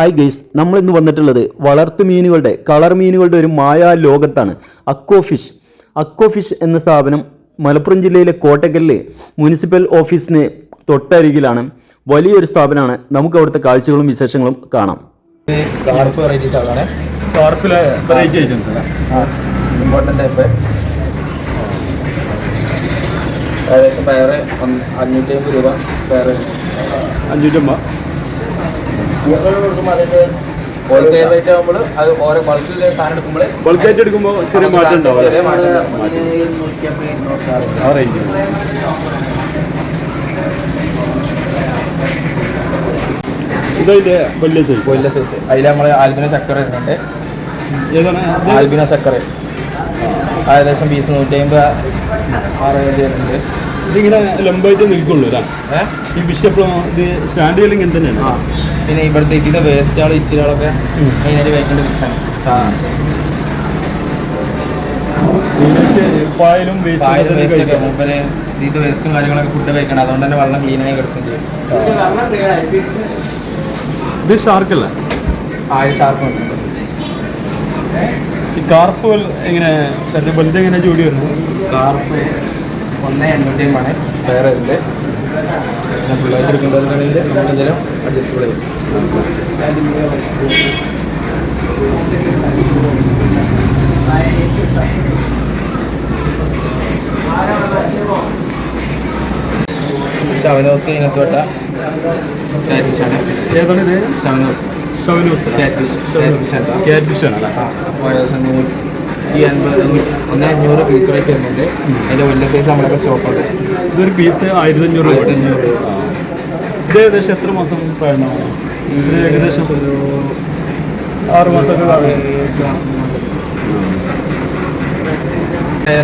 Hi guys നമ്മൾ ഇന്ന് വന്നിട്ടുള്ളത് വളർത്തു മീനുകളുടെ കളർ മീനുകളുടെ ഒരു മായാ ലോകത്താണ് അക്കോ ഫിഷ് അക്കോ ഫിഷ് എന്ന സ്ഥാപനം മലപ്പുറം ജില്ലയിലെ കോട്ടക്കലിലെ മുനിസിപ്പൽ ഓഫീസിന് തൊട്ടരികിലാണ്. വലിയൊരു സ്ഥാപനമാണ്. നമുക്ക് അവിടുത്തെ കാഴ്ചകളും വിശേഷങ്ങളും കാണാം. കാർപ്പ് വെറൈറ്റീസ് ആണ് കാർപ്പിലെ വെറൈറ്റി ഐറ്റംസ് ഇമ്പോർട്ടന്റ് ടൈപ്പ് ഏകദേശം പയറ് അഞ്ഞൂറ്റി അമ്പത് രൂപ. പയറ്. അഞ്ഞൂറ്റമ്പത് കൊടുക്കുമ്പോൾ ആയിട്ട് എടുക്കുമ്പോൾ ചെറിയ മാറ്റം ഉണ്ടാവും ചെറിയ മാറ്റം ആ റേഞ്ച് ഇതതിന്റെ വലിയ സൈസ് വലിയ സൈസ് അതിൽ നമ്മൾ ആൽബിന ചക്കര വരുന്നുണ്ട് ഏതാണ്? ആൽബിനോ ചക്കര ഏകദേശം പീസ് നൂറ്റി അമ്പത് ആ റേഞ്ച് വരുന്നുണ്ട്. ഇതിങ്ങനെ ലംബായിട്ട് നിൽക്കുള്ളൂ അല്ലേ? ഏഹ് ഈ ബിഷപ്പ് ഇത് സ്റ്റാൻഡ് തന്നെയാണ് ആ പിന്നെ ഇവിടുത്തെ ഇതിന്റെ വേസ്റ്റുകൾ ഇച്ചിരികളൊക്കെ മെയിനായിട്ട് വയ്ക്കേണ്ട ബിഷാണ് പായലും പായലും വേസ്റ്റ് മൂപ്പര് കാര്യങ്ങളൊക്കെ ഫുഡ് വെക്കണം അതുകൊണ്ട് തന്നെ വെള്ളം ക്ലീനായി കിടക്കും ചെയ്യും. ഇത് ഷാർക്കല്ല ഉണ്ട്. ഈ കാർപ്പ് എങ്ങനെ വലുത് എങ്ങനെ ജോഡി വരുന്നത് കാർപ്പ് ഒന്ന് എണ്ണൂറ്റി വേറെ ഇതിൽ പിന്നെ പിള്ളേർക്ക് എടുക്കുന്നതാണെങ്കിൽ നമുക്ക് എന്തെങ്കിലും അഡ്ജസ്റ്റബിൾ ചെയ്യും ഷവനോസ് ഇനത്തോട്ട ഇത്? ഷവനോസ് ഷവനൂസ് കാറ്റ്ഫിഷ് കാറ്റ്ഫിഷാണ് ക്യാറ്റ് ഫിഷ് അൻപത് ഒന്ന് അഞ്ഞൂറ് പീസ് റേറ്റ് വരുന്നുണ്ട്. അതിന്റെ വലിയ സൈസ് നമ്മളൊക്കെ സ്റ്റോക്ക് ഉണ്ട്. ഇതൊരു പീസ് ആയിരത്തി അഞ്ഞൂറ് ആയിരത്തി അഞ്ഞൂറ് ഇത് ഏകദേശം എത്ര മാസം ഏകദേശം ഒരു ആറ് മാസമൊക്കെ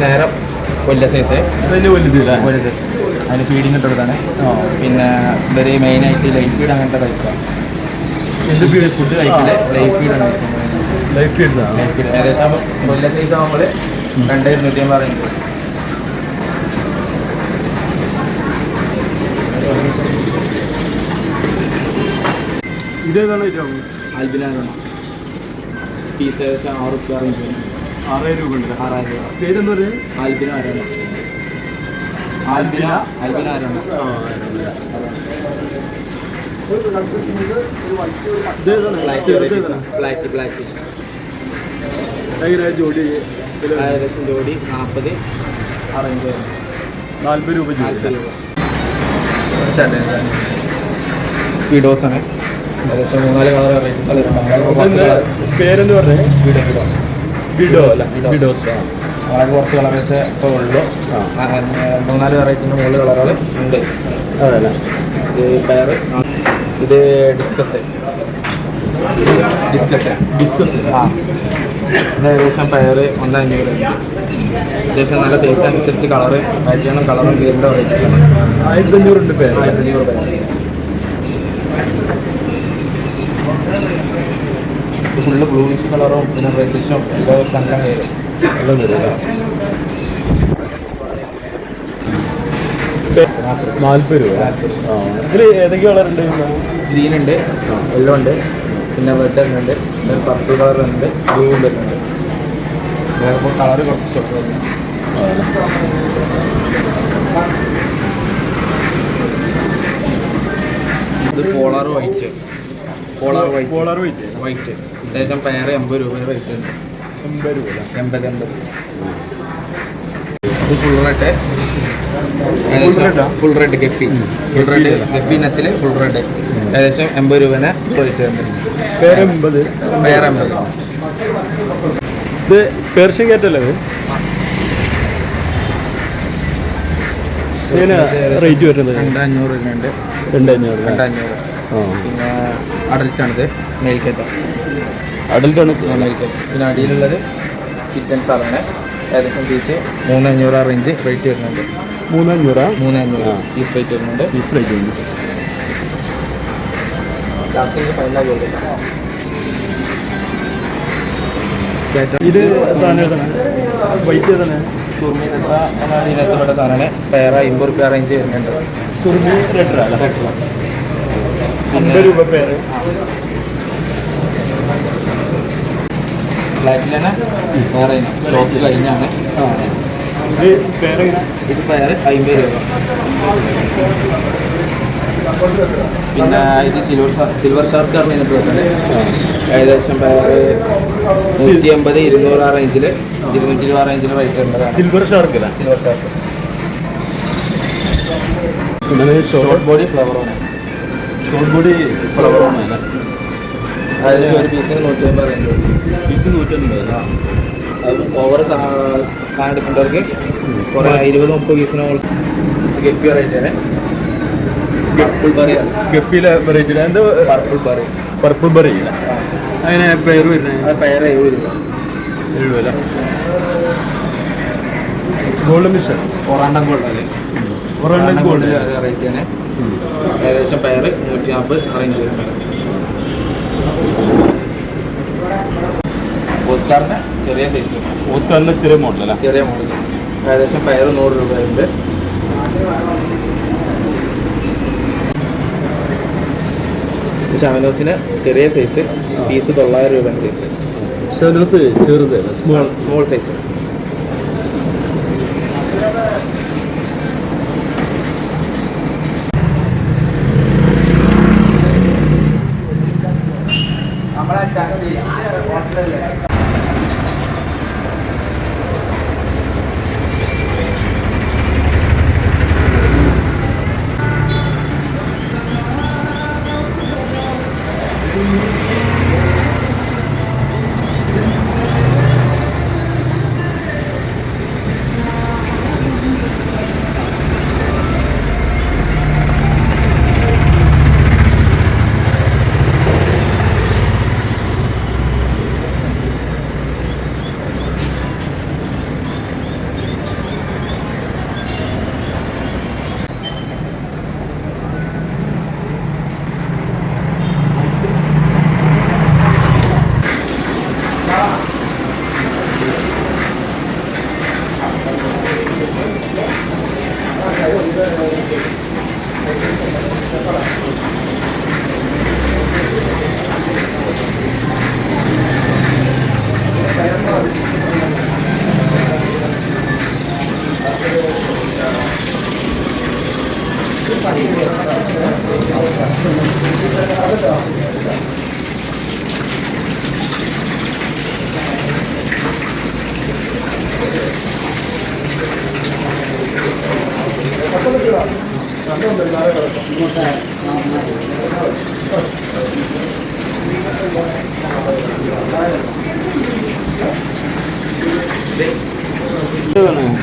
നേരം വലിയ സൈസ് വലുത് അതിന് ഫീഡിങ് ഇട്ടെടുത്താണ് പിന്നെ ഇതൊരു മെയിനായിട്ട് ലൈഫ് ഫീഡ് അങ്ങനത്തെ കഴിക്കുക ഫുഡ് കഴിക്കില്ല ലൈഫ് ഫീഡ് ആണ്. ഫ്ലാറ്റ് ലൈഫ് ഫീഡ് ഏകദേശം വലിയ സൈസ് ആകുമ്പോൾ രണ്ട് ഇരുന്നൂറ്റി അമ്പത് റേഞ്ച് ഇതേതാണ് ഏറ്റവും ആൽബിനാണ് പീസ് ഏകദേശം ആറ് റുപ്യ റേഞ്ച് വരും ആറായിരം രൂപ ഉണ്ട്. ആറായിരം രൂപ. പേരെന്താ പറയുക? ആൽബിന ആരാണ്? ആൽബിന ആൽബിന ആരാണ്? ഇതേതാണ് ചെറുതേതാണ് ബ്ലാക്ക് ബ്ലാക്ക് എങ്ങനെ ജോഡി ഏകദേശം ജോഡി നാൽപ്പത് അറേഞ്ച് നാല്പത് രൂപ നാൽപ്പത് രൂപ. വിഡോസാണ് ഏകദേശം മൂന്നാൽ കളർ വെറൈറ്റീസ് പേരെന്ത് പറഞ്ഞേ? Widow widow. ബിഡോ അല്ല വിഡോസ് വളരെ കുറച്ച് വെച്ച് ഇപ്പോൾ ഉള്ളൂ. മൂന്നാൽ വെറൈറ്റീന്റെ മുകളിൽ കളറുകൾ ഉണ്ട്. അതല്ല? ഇത് പയർ ഇത് ഡിസ്കസ് ഡിസ്കസ് ഡിസ്കസ് ആ. ഇത് ഏകദേശം പയർ അഞ്ച് കിലോ ഏകദേശം നല്ല സൈസ് അനുസരിച്ച് കളറ് പാറ്റേണും കളറും ഗ്രീന്റെ വെറൈറ്റി ആയിരത്തി അഞ്ഞൂറുണ്ട് പേര്. ആയിരത്തി അഞ്ഞൂറ് രൂപ ഫുള്ള് ബ്ലൂയിഷ് കളറും പിന്നെ റെഡിഷും എല്ലാം കണ്ടാൽ കയറും എല്ലാം വരും നാല്പത് രൂപ. ഇതിൽ ഏതൊക്കെ കളറുണ്ട് ഗ്രീൻ ഉണ്ട് യെല്ലോ ഉണ്ട്. പിന്നെ റെഡ് ഉണ്ട് പിന്നെ പർപ്പിൾ കളർ ഉണ്ട് ബ്ലൂ വരുന്നുണ്ട് ഇപ്പോൾ കളർ കുറച്ച് വരുന്നു ഇത് polar white polar white polar white white ഏകദേശം പയർ എൺപത് രൂപ റേറ്റ് ഉണ്ട്. എൺപത് രൂപ എൺപത് എൺപത്. ഇത് full red full red guppy full red guppy ഇനത്തിൽ ഫുൾ റെഡ് ഏകദേശം എൺപത് രൂപേനെ റേറ്റ് വരുന്നുണ്ട്. ഇത് പേർഷ്യൻ കേറ്റല്ലേ റേറ്റ് വരുന്നത് രണ്ടഞ്ഞൂറ് രൂപയുണ്ട് രണ്ടഞ്ഞൂറ് രണ്ടഞ്ഞൂറ് പിന്നെ അഡൽട്ടാണിത് മെയിൽക്കറ്റ് അഡൽട്ടാണ് മെയിൽക്കറ്റ് പിന്നെ അടിയിലുള്ളത് ചിക്കൻ സാറാണ് ഏകദേശം പീസ് മൂന്നഞ്ഞൂറ് റേഞ്ച് റേറ്റ് വരുന്നുണ്ട്. മൂന്നഞ്ഞൂറാ. മൂന്നഞ്ഞൂറ്. ആ. പീസ് റേറ്റ് വരുന്നുണ്ട്. പീസ് റേറ്റ് കൊടുക്കാം ഇത് വൈറ്റ് ഏതാണ്? സുർമി നെട്ട എന്നാണ് ഇതിനകത്തുള്ള സാധനമാണ് പേറ അമ്പത് റുപ്യ റേഞ്ച് വരുന്നുണ്ട് സുർമി റെഡ് അല്ല? അമ്പത് രൂപ പേര് ഫ്ലാറ്റിൽ തന്നെ വേറെ സ്റ്റോക്ക് കഴിഞ്ഞാണ് ഇത് പേര്? അമ്പത് രൂപ. പിന്നെ ഇത് സിൽവർ സിൽവർ ഷാർക്ക് ആണ് ഇതിനകത്ത് വരുന്നത് ഏകദേശം പേര് നൂറ്റി അമ്പത് ഇരുന്നൂറ് ആ റേഞ്ചിൽ ഇരുന്നൂറ്റി ഇരുപത് റേഞ്ചിൽ റേറ്റ് ഉണ്ട് സിൽവർ ഷാർക്ക് സിൽവർ ഷാർക്ക്. പിന്നെ ഷോർട്ട് ബോഡി ഫ്ലവറാണ് ഷോർട്ട് ബോഡി ഫ്ലവറാണ് ആണ് ഏകദേശം ഒരു പീസിന് നൂറ്റി അമ്പത് റേഞ്ച്. പീസ് നൂറ്റി അത് ഓവർ സാധനം എടുക്കേണ്ടവർക്ക് കുറേ ഇരുപത് മുപ്പത് പീസിന് ഗപ്പി വെറൈറ്റി വരെ പർപ്പിൾ ബറിയാണ് ഗപ്പിയിലെ വെറൈറ്റി എന്താ പർപ്പിൾ ബറി പർപ്പിൾ ബറി അതിന് പേര് വരുന്നത് പേര് എഴുപത് എഴുപത് അല്ലേ ഗോൾഡ് മിഷൻ ഒറാണ്ടം ഗോൾഡ് അല്ലേ? ഒറാണ്ടം ഗോൾഡ് റേറ്റ് ഏകദേശം പേര് നൂറ്റി നാൽപ്പത് അറേഞ്ച് വരുന്നത് ഓസ്കാറിന് ചെറിയ സൈസ് ഓസ്കാറിന്റെ ചെറിയ മോഡൽ ചെറിയ മോഡൽ ഏകദേശം പയർ നൂറ് രൂപ ഉണ്ട്. ഷാമിനോസിന് ചെറിയ സൈസ് പീസ് തൊള്ളായിരം രൂപ സൈസ് ഷാമിനോസ് ചെറുത് സ്മോൾ സ്മോൾ സൈസ് നമ്മളെ வந்து அந்த மேலே கிடக்கும் வேணும்